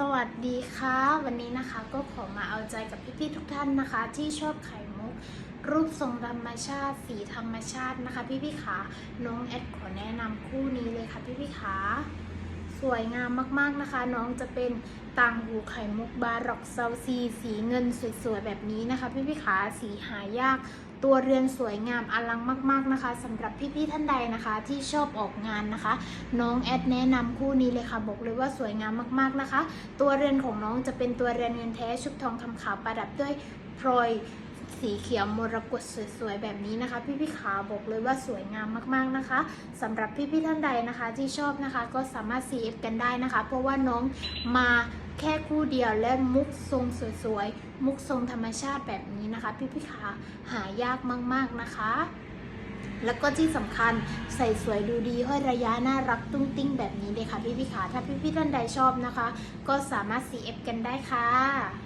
สวัสดีค่ะ วันนี้นะคะก็ขอมาเอาใจกับพี่ๆทุกท่านนะคะ ที่ชอบไข่มุก รูปทรงธรรมชาติ สีธรรมชาตินะคะ พี่ๆขาน้องแอดขอแนะนำคู่นี้เลยค่ะพี่ๆขาสวยงามมากๆนะคะ น้องจะเป็นต่างหูไข่มุกบาร็อกเซาซี สีเงินสวยๆแบบนี้นะคะ พี่ๆขาสีหายาก ตัวเรือนสวยงามอลังมาก ๆนะคะสำหรับพี่ๆท่านใดนะคะ ที่ชอบออกงานนะคะ น้องแอดแนะนำคู่นี้เลยค่ะบอกเลยว่าสวยงามมากๆนะคะ ตัวเรือนของน้องจะเป็นตัวเรือนเงินแท้ชุบทองคำขาวประดับด้วยพลอยสีเขียวมรกตสวยๆแบบนี้นะคะ พี่พี่ขาบอกเลยว่าสวยงามมากๆนะคะสำหรับพี่พี่ท่านใดนะคะที่ชอบนะคะก็สามารถ CF กันได้นะคะ เพราะว่าน้องมา แค่คู่เดียวและมุกทรงสวยๆ มุกทรงธรรมชาติแบบนี้นะคะ พี่พี่ขาหายากมากๆนะคะ แล้วก็ที่สำคัญใส่สวยดูดีห้อยระยะน่ารักตุ้งติ้งแบบนี้เลยค่ะพี่พี่ขาถ้าพี่พี่ท่านใดชอบนะคะ ก็สามารถ CF กันได้ค่ะ